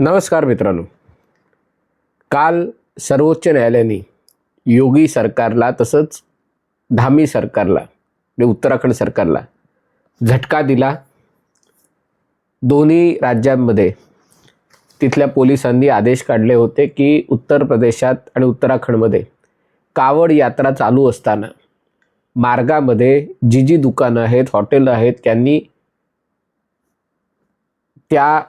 नमस्कार मित्रांनो. काल सर्वोच्च न्यायालयाने योगी सरकारला तसंच धामी सरकारला म्हणजे उत्तराखंड सरकारला झटका दिला. दोन्ही राज्यांमध्ये तिथल्या पोलिसांनी आदेश काढले होते की उत्तर प्रदेशात आणि उत्तराखंडमध्ये कावड यात्रा चालू असताना मार्गामध्ये जी जी दुकानं आहेत हॉटेल आहेत त्यांनी त्या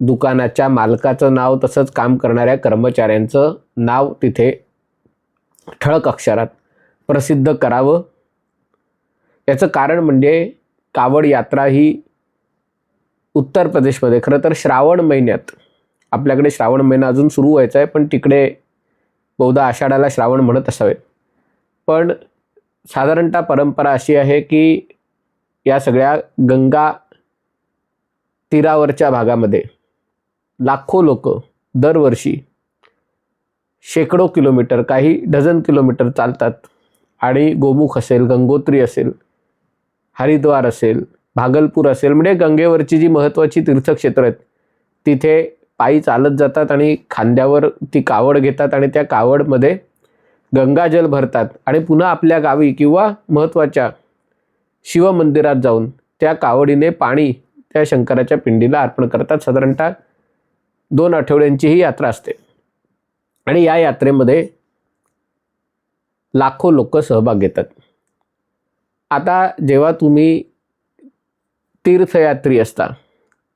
दुकानाच्या मालकाचं नाव तसंच काम करणाऱ्या कर्मचाऱ्यांचं नाव तिथे ठळक अक्षरात प्रसिद्ध करावं. याचं कारण म्हणजे कावड यात्रा ही उत्तर प्रदेशमध्ये. खरं तर श्रावण महिन्यात आपल्याकडे श्रावण महिना अजून सुरू व्हायचा आहे पण तिकडे बहुधा आषाढाला श्रावण म्हणत असावेत पण साधारणतः परंपरा अशी आहे की या सगळ्या गंगा तीरावरच्या भागामध्ये लाखो लोक दरवर्षी शेकडो किलोमीटर काही डझन किलोमीटर चालतात. आणि गोमुख असेल गंगोत्री असेल हरिद्वार असेल भागलपूर असेल म्हणजे गंगेवरची जी महत्त्वाची तीर्थक्षेत्र आहेत तिथे पायी चालत जातात आणि खांद्यावर ती कावड घेतात आणि त्या कावडमध्ये गंगाजल भरतात. आणि पुन्हा आपल्या गावी किंवा महत्त्वाच्या शिवमंदिरात जाऊन त्या कावडीने पाणी त्या शंकराच्या पिंडीला अर्पण करतात. साधारणतः दोन आठवड्यांची ही यात्रा असते. आणि या यात्रेमध्ये लाखो लोक सहभाग घेतात. आता जेव्हा तुम्ही तीर्थयात्री असता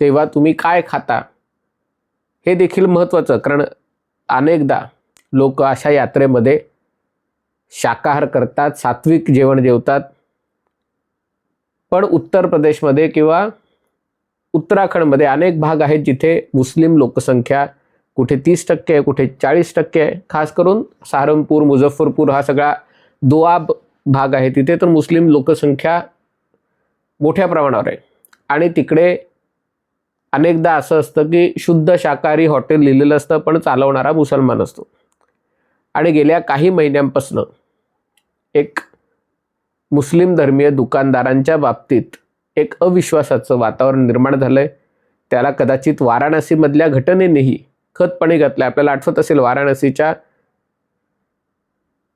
तेव्हा तुम्ही काय खाता? हे देखील महत्त्वाचं कारण अनेकदा लोक अशा यात्रेमध्ये शाकाहार करतात सात्विक जेवण जेवतात. पण उत्तर प्रदेशमध्ये किंवा उत्तराखंडमध्ये अनेक भाग आहेत जिथे मुस्लिम लोकसंख्या कुठे तीस टक्के आहे कुठे चाळीस टक्के आहे. खास करून सहारनपूर मुझफ्फरपूर हा सगळा दोआब भाग आहे. तिथे तर मुस्लिम लोकसंख्या मोठ्या प्रमाणावर आहे. आणि तिकडे अनेकदा असं असतं की शुद्ध शाकाहारी हॉटेल लिहिलेलं असतं पण चालवणारा मुसलमान असतो. आणि गेल्या काही महिन्यांपासून एक मुस्लिम धर्मीय दुकानदारांच्या बाबतीत एक अविश्वासाचं वातावरण निर्माण झालं आहे त्याला कदाचित वाराणसीमधल्या घटनेनेही खतपणे घातलं आपल्याला आठवत असेल वाराणसीच्या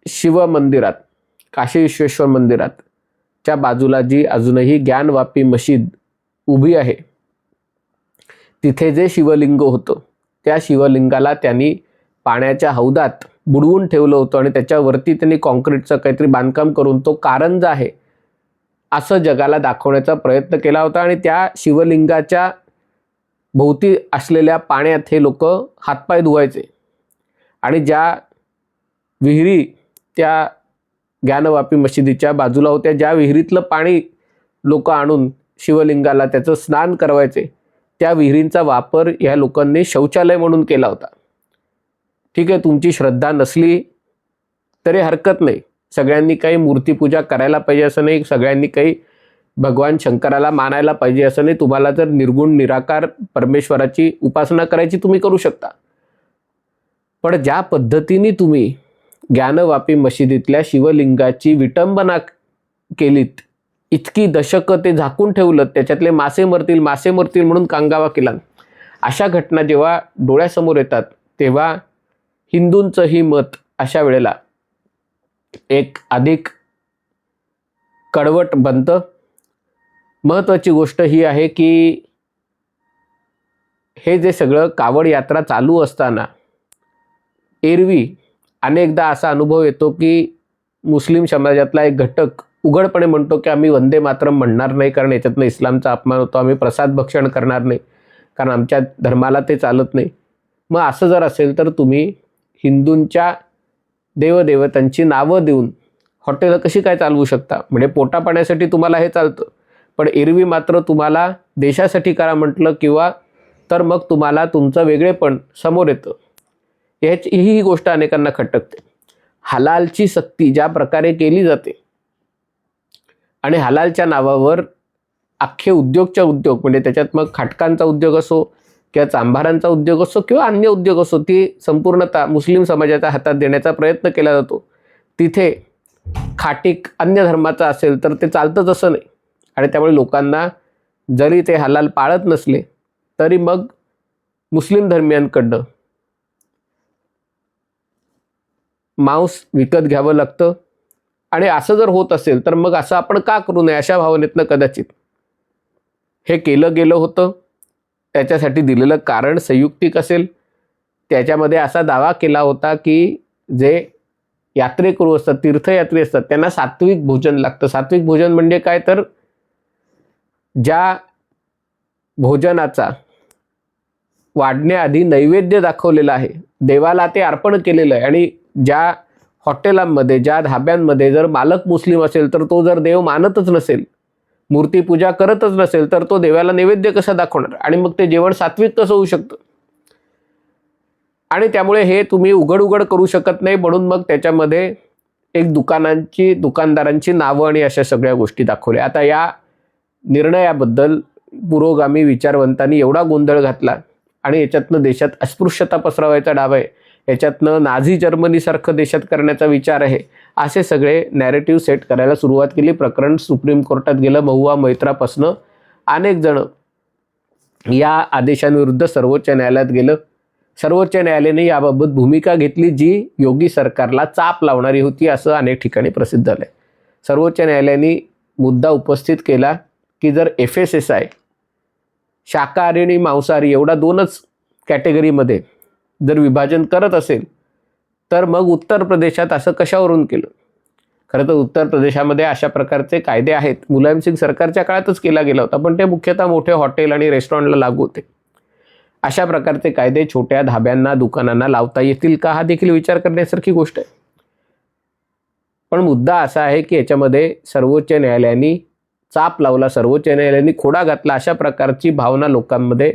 शिव मंदिरात काशी विश्वेश्वर मंदिरात च्या बाजूला जी अजूनही ज्ञानवापी मशीद उभी आहे. तिथे जे शिवलिंग होतं त्या शिवलिंगाला त्यांनी पाण्याच्या हौदात बुडवून ठेवलं होतं आणि त्याच्यावरती त्यांनी कॉन्क्रीटचं काहीतरी बांधकाम करून तो कारंजा आहे असं जगाला दाखवण्याचा प्रयत्न केला होता आणि त्या शिवलिंगाच्या भोवती असलेल्या पाण्यात हे लोक हातपाय धुवायचे. आणि ज्या विहिरी त्या ज्ञानवापी मशिदीच्या बाजूला होत्या ज्या विहिरीतलं पाणी लोक आणून शिवलिंगाला त्याचं स्नान करवायचे त्या विहिरींचा वापर या लोकांनी शौचालय म्हणून केला होता. ठीक आहे तुमची श्रद्धा नसली तरी हरकत नाही. सगळ्यांनी काही मूर्तीपूजा करायला पाहिजे असं नाही सगळ्यांनी काही भगवान शंकराला मानायला पाहिजे असं नाही. तुम्हाला जर निर्गुण निराकार परमेश्वराची उपासना करायची तुम्ही करू शकता. पण ज्या पद्धतीने तुम्ही ज्ञानवापी मशिदीतल्या शिवलिंगाची विटंबना केलीत इतकी दशकं ते झाकून ठेवलं त्याच्यातले मासे मरतील मासे मरतील म्हणून कांगावा केला. अशा घटना जेव्हा डोळ्यासमोर येतात तेव्हा हिंदूंचंही मत अशा वेळेला एक अधिक कडवट बनतं. महत्त्वाची गोष्ट ही आहे की हे जे सगळं कावड यात्रा चालू असताना एरवी अनेकदा असा अनुभव येतो की मुस्लिम समाजातला एक घटक उघडपणे म्हणतो की आम्ही वंदे मातरम म्हणणार नाही कारण याच्यातनं इस्लामचा अपमान होतो. आम्ही प्रसाद भक्षण करणार नाही कारण आमच्या धर्माला ते चालत नाही. मग असं जर असेल तर तुम्ही हिंदूंच्या देवदेवतांची नावं देऊन हॉटेल कशी काय चालवू शकता? म्हणजे पोटा पाण्यासाठी तुम्हाला हे चालतं पण एरवी मात्र तुम्हाला देशासाठी करा म्हटलं किंवा तर मग तुम्हाला तुमचं वेगळेपण समोर येतं. ह्याची ही ही गोष्ट अनेकांना खटकते. हलालची सक्ती ज्या प्रकारे केली जाते आणि हलालच्या नावावर अख्खे उद्योगच्या उद्योग म्हणजे त्याच्यात मग खाटकांचा उद्योग असो किंवा चांभारांचा उद्योग असो किंवा अन्य उद्योग असो ती संपूर्णतः मुस्लिम समाजाच्या हातात देण्याचा प्रयत्न केला जातो. तिथे खाटीक अन्य धर्माचा असेल तर ते चालतंच असं नाही. आणि त्यामुळे लोकांना जरी ते हलाल पाळत नसले तरी मग मुस्लिम धर्मियांकडनं मांस विकत घ्यावं लागतं. आणि असं जर होत असेल तर मग असं आपण का करू नये? अशा भावनेतनं कदाचित. हे केलं गेलं होतं. त्याच्यासाठी दिलेलं कारण संयुक्तिक असेल. त्याच्यामध्ये असा दावा केला होता की जे यात्रेकरू असतात तीर्थयात्री असतात त्यांना सात्विक भोजन लागतं. सात्विक भोजन म्हणजे काय? तर ज्या भोजनाचा वाढण्याआधी नैवेद्य दाखवलेला आहे देवाला ते अर्पण केलेलं आहे आणि ज्या हॉटेलांमध्ये ज्या धाब्यांमध्ये जर मालक मुस्लिम असेल तर तो जर देव मानतच नसेल मूर्तीपूजा करतच नसेल तर तो देवाला नैवेद्य कसा दाखवणार? आणि मग ते जेवण सात्विक कसं होऊ शकतं? आणि त्यामुळे हे तुम्ही उघड उघड करू शकत नाही म्हणून मग त्याच्यामध्ये एक दुकानांची दुकानदारांची नावं आणि अशा सगळ्या गोष्टी दाखवल्या. आता या निर्णयाबद्दल पुरोगामी विचारवंतांनी एवढा गोंधळ घातला आणि याच्यातनं देशात अस्पृश्यता पसरवायचा डाव आहे. याच्यातनं नाझी जर्मनीसारखं देशात करण्याचा विचार आहे. असे सगळे नॅरेटिव्ह सेट करायला सुरुवात केली. प्रकरण सुप्रीम कोर्टात गेलं महुआ मैत्रापासनं. अनेक जण या आदेशांविरुद्ध सर्वोच्च न्यायालयात गेलं. सर्वोच्च न्यायालयाने याबाबत भूमिका घेतली जी योगी सरकारला चाप लावणारी होती असं अनेक ठिकाणी प्रसिद्ध झालं सर्वोच्च न्यायालयाने मुद्दा उपस्थित केला की जर एफ एस एस आय शाकाहारी आणि मांसाहारी एवढा दोनच कॅटेगरीमध्ये जर विभाजन करत असेल तर मग उत्तर प्रदेशात असं कशावरून केलं? खरं तर उत्तर प्रदेशामध्ये अशा प्रकारचे कायदे आहेत. मुलायम सिंग सरकारच्या काळातच केला गेला होता पण ते मुख्यतः मोठे हॉटेल आणि रेस्टॉरंटला लागू होते. अशा प्रकारचे कायदे छोट्या धाब्यांना दुकानांना लावता येतील का? हा देखील विचार करण्यासारखी गोष्ट आहे. पण मुद्दा असा आहे की याच्यामध्ये सर्वोच्च न्यायालयाने चाप लावला सर्वोच्च न्यायालयाने खोडा घातला अशा प्रकारची भावना लोकांमध्ये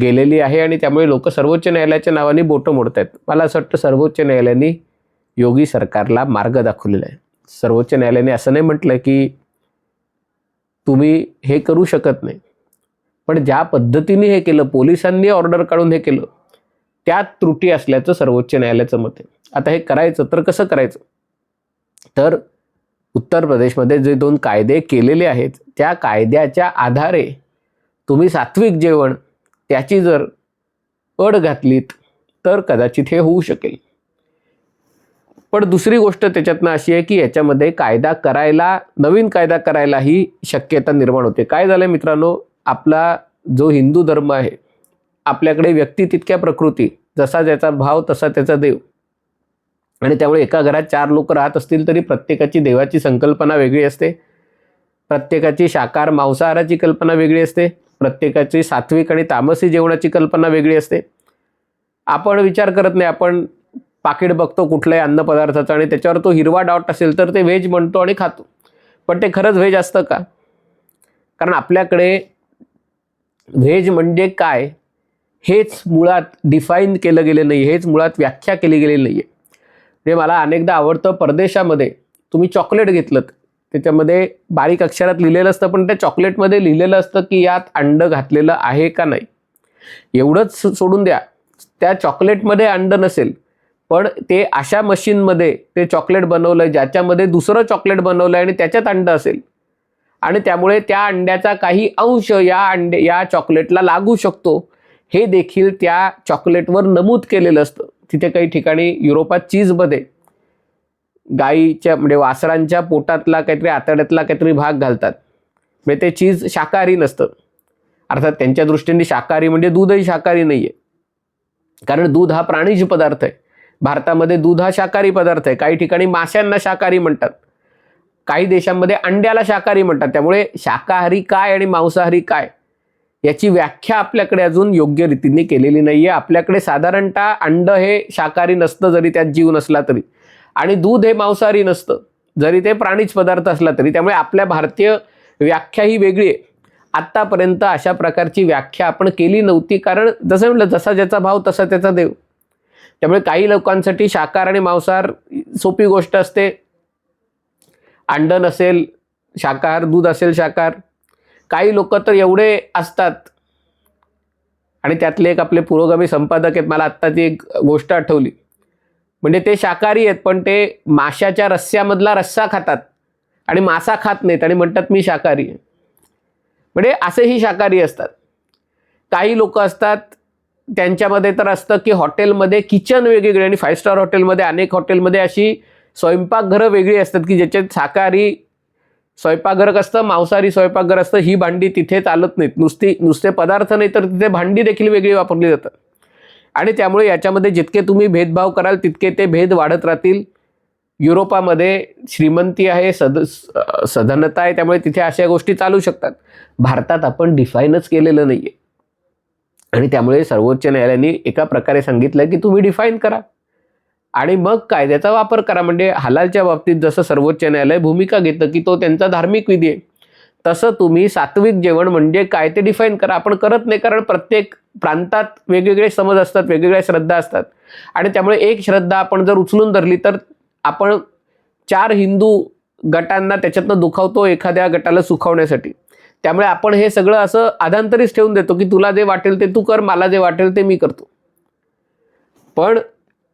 गेलेली आहे आणि त्यामुळे लोक सर्वोच्च न्यायालयाच्या नावाने बोटं मोडत आहेत मला असं वाटतं सर्वोच्च न्यायालयाने योगी सरकारला मार्ग दाखवलेला आहे. सर्वोच्च न्यायालयाने असं नाही म्हटलं की तुम्ही हे करू शकत नाही. पण ज्या पद्धतीने हे केलं पोलिसांनी ऑर्डर काढून हे केलं त्यात त्रुटी असल्याचं सर्वोच्च न्यायालयाचं मत आहे. आता हे करायचं तर कसं करायचं? तर उत्तर प्रदेशमध्ये जे दोन कायदे केलेले आहेत त्या कायद्याच्या आधारे तुम्ही सात्विक जेवण त्याची जर अड घातलीत तर कदाचित हे होऊ शकेल. पण दुसरी गोष्ट त्याच्यातनं अशी आहे की याच्यामध्ये कायदा करायला नवीन कायदा करायला ही शक्यता निर्माण होते. काय झालं मित्रांनो? आपला जो हिंदू धर्म आहे आपल्याकडे व्यक्ती तितक्या प्रकृती जसा ज्याचा भाव तसा त्याचा देव. आणि त्यामुळे एका घरात चार लोक राहत असतील तरी प्रत्येकाची देवाची संकल्पना वेगळी असते. प्रत्येकाची शाकाहार मांसाहाराची कल्पना वेगळी असते. प्रत्येकाची सात्विक आणि तामसी जेवणाची कल्पना वेगळी असते. आपण विचार करत नाही आपण पाकिट बघतो कुठल्याही अन्नपदार्थाचा आणि त्याच्यावर तो हिरवा डॉट असेल तर ते व्हेज म्हणतो आणि खातो. पण ते खरंच व्हेज असतं का? कारण आपल्याकडे व्हेज म्हणजे काय? हेच मुळात डिफाईन केलं गेलं नाही हेच मुळात व्याख्या केली गेलेली नाही आहे म्हणजे मला अनेकदा आवडतं परदेशामध्ये तुम्ही चॉकलेट घेतलं त्याच्यामध्ये बारीक अक्षरात लिहिलेलं असतं पण त्या चॉकलेटमध्ये लिहिलेलं असतं की यात अंड घातलेलं आहे का नाही. एवढंच सोडून द्या. त्या चॉकलेटमध्ये अंड नसेल पण ते अशा मशीनमध्ये ते चॉकलेट बनवलं आहे ज्याच्यामध्ये दुसरं चॉकलेट बनवलं आहे आणि त्याच्यात अंड असेल. आणि त्यामुळे त्या अंड्याचा काही अंश या अंडे या चॉकलेटला लागू शकतो. हे देखील त्या चॉकलेटवर नमूद केलेलं असतं. तिथे काही ठिकाणी युरोपात चीजमध्ये गाईच्या म्हणजे वासरांच्या पोटातला काहीतरी आतड्यातला काहीतरी भाग घालतात. म्हणजे ते चीज शाकाहारी नसतं. अर्थात त्यांच्या दृष्टीने शाकाहारी म्हणजे दूधही शाकाहारी नाही आहे कारण दूध हा प्राणीज पदार्थ आहे. भारतामध्ये दूध हा शाकाहारी पदार्थ आहे. काही ठिकाणी माशांना शाकाहारी म्हणतात. काही देशांमध्ये अंड्याला शाकाहारी म्हणतात. त्यामुळे शाकाहारी काय आणि मांसाहारी काय? याची व्याख्या आपल्याकडे अजून योग्य रीतीने केलेली नाही आहे आपल्याकडे साधारणतः अंड हे शाकाहारी नसतं जरी त्यात जीव नसला तरी. आणि दूध हे मांसाहारी नसतं. जरी ते प्राणीच पदार्थ असला तरी त्यामुळे आपल्या भारतीय व्याख्या ही वेगळी आहे. आत्तापर्यंत अशा प्रकारची व्याख्या आपण केली नव्हती कारण जसं म्हटलं जसा ज्याचा भाव तसा त्याचा देव. त्यामुळे काही लोकांसाठी शाकाहार आणि मांसाहार सोपी गोष्ट असते. अंडन असेल शाकाहार दूध असेल शाकाहार काही लोक तर एवढे असतात. आणि त्यातले एक आपले पुरोगामी संपादक आहेत मला आत्ता ती एक गोष्ट आठवली. म्हणजे ते शाकाहारी आहेत पण ते माशाच्या रस्स्यामधला रस्सा खातात. आणि मासा खात नाहीत आणि म्हणतात मी शाकाहारी आहे. म्हणजे असेही शाकाहारी असतात. काही लोक असतात त्यांच्यामध्ये तर असतं की हॉटेलमध्ये किचन वेगवेगळे आणि फाईव्ह स्टार हॉटेलमध्ये अनेक हॉटेलमध्ये अशी स्वयंपाकघरं वेगळी असतात की ज्याच्यात शाकाहारी स्वयंपाकघर असतं मांसाहारी स्वयंपाकघर असतं ही भांडी तिथे चालत नाहीत. नुसती नुसते पदार्थ नाही तर तिथे भांडी देखील वेगळी वापरली जातात. आणि त्यामुळे याच्यामध्ये जितके तुम्ही भेदभाव कराल तितके ते भेद वाढत राहतील. युरोपामध्ये श्रीमंती आहे सद सधनता आहे त्यामुळे तिथे अशा गोष्टी चालू शकतात. भारतात आपण डिफाईनच केलेलं नाही आहे आणि त्यामुळे सर्वोच्च न्यायालयाने एका प्रकारे सांगितलं की तुम्ही डिफाईन करा. आणि मग कायद्याचा वापर करा. म्हणजे हलालच्या बाबतीत जसं सर्वोच्च न्यायालय भूमिका घेतं की तो त्यांचा धार्मिक विधी आहे. तसं तुम्ही सात्विक जेवण म्हणजे काय ते डिफाईन करा. आपण करत नाही कारण प्रत्येक प्रांतात वेगवेगळे समज असतात वेगवेगळ्या श्रद्धा असतात. आणि त्यामुळे एक श्रद्धा आपण जर उचलून धरली तर आपण चार हिंदू गटांना त्याच्यातनं दुखावतो एखाद्या गटाला सुखावण्यासाठी. त्यामुळे आपण हे सगळं असं आधांतरीच ठेवून देतो की तुला जे वाटेल ते तू कर मला जे वाटेल ते मी करतो. पण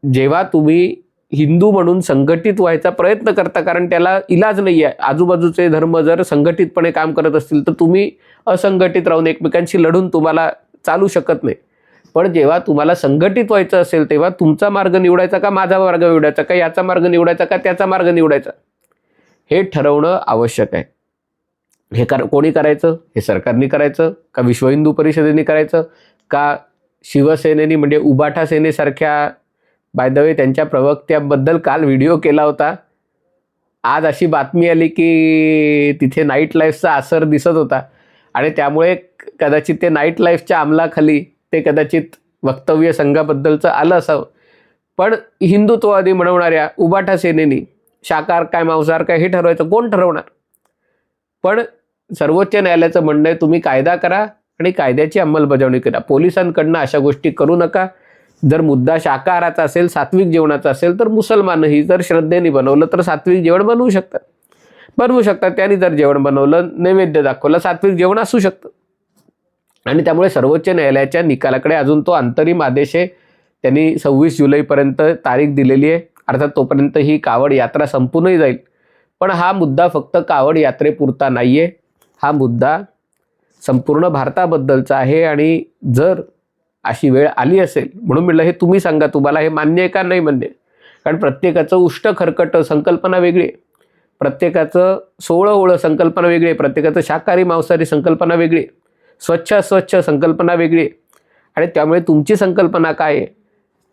जेव्हा तुम्ही हिंदू म्हणून संघटित व्हायचा प्रयत्न करता कारण त्याला इलाज नाही आहे आजूबाजूचे धर्म जर संघटितपणे काम करत असतील तर तुम्ही असंघटित राहून एकमेकांशी लढून तुम्हाला चालू शकत नाही. पण जेव्हा तुम्हाला संघटित व्हायचं असेल तेव्हा तुमचा मार्ग निवडायचा का माझा मार्ग निवडायचा का याचा मार्ग निवडायचा का त्याचा मार्ग निवडायचा? हे ठरवणं आवश्यक आहे. हे कर कोणी करायचं? हे सरकारने करायचं? का विश्व हिंदू परिषदेने करायचं? का शिवसेनेनी म्हणजे उबाठा सेनेसारख्या बाय द वे त्यांच्या प्रवक्त्याबद्दल काल व्हिडिओ केला होता. आज अशी बातमी आली की तिथे नाईट लाईफचा असर दिसत होता. आणि त्यामुळे कदाचित ते नाईट लाईफच्या अंमलाखाली ते कदाचित वक्तव्य संघाबद्दलचं आलं असावं. पण हिंदुत्ववादी म्हणवणाऱ्या उबाठा सेनेनी शाकार काय मांसाहार काय हे ठरवायचं कोण ठरवणार? पण सर्वोच्च न्यायालयाचं म्हणणं आहे तुम्ही कायदा करा आणि कायद्याची अंमलबजावणी करा. पोलिसांकडनं अशा गोष्टी करू नका. जर मुद्दा शाकाहाराचा असेल सात्विक जेवणाचा असेल तर मुसलमानही जर श्रद्धेने बनवलं तर सात्विक जेवण बनवू शकतात. बनवू शकतात. त्यांनी जर जेवण बनवलं नैवेद्य दाखवलं सात्विक जेवण असू शकतं. आणि त्यामुळे सर्वोच्च न्यायालयाच्या निकालाकडे अजून तो अंतरिम आदेश आहे. त्यांनी सव्वीस जुलैपर्यंत तारीख दिलेली आहे. अर्थात तोपर्यंत ही कावड यात्रा संपूनही जाईल. पण हा मुद्दा फक्त कावड यात्रेपुरता नाही आहे हा मुद्दा संपूर्ण भारताबद्दलचा आहे. आणि जर अशी वेळ आली असेल म्हणून म्हटलं हे तुम्ही सांगा तुम्हाला हे मान्य आहे का नाही मान्य कारण प्रत्येकाचं उष्ट खरकट संकल्पना वेगळी आहे. प्रत्येकाचं सोळं ओळं संकल्पना वेगळी आहे. प्रत्येकाचं शाकाहारी मांसाहारी संकल्पना वेगळी आहे. स्वच्छ अस्वच्छ संकल्पना वेगळी आहे. आणि त्यामुळे तुमची संकल्पना काय आहे?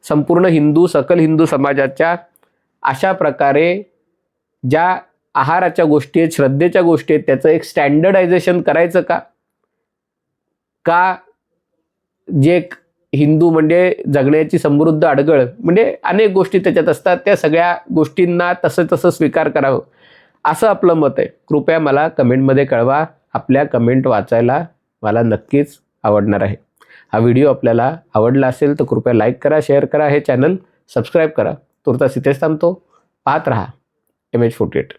संपूर्ण हिंदू सकल हिंदू समाजाच्या अशा प्रकारे ज्या आहाराच्या गोष्टी आहेत श्रद्धेच्या गोष्टी आहेत त्याचं एक स्टँडर्डायझेशन करायचं का? का जे एक हिंदू म्हणजे जगण्याची समृद्ध अडगळ म्हणजे अनेक गोष्टी त्याच्यात असतात त्या सगळ्या गोष्टींना तसं तसं स्वीकार करावं. असं आपलं मत आहे. कृपया मला कमेंटमध्ये कळवा. आपल्या कमेंट वाचायला मला नक्कीच आवडणार आहे. हा व्हिडिओ आपल्याला आवडला असेल तर कृपया लाईक करा शेअर करा हे चॅनल सबस्क्राईब करा. तुर्तास इथेच थांबतो. पाहत राहा. M H forty eight.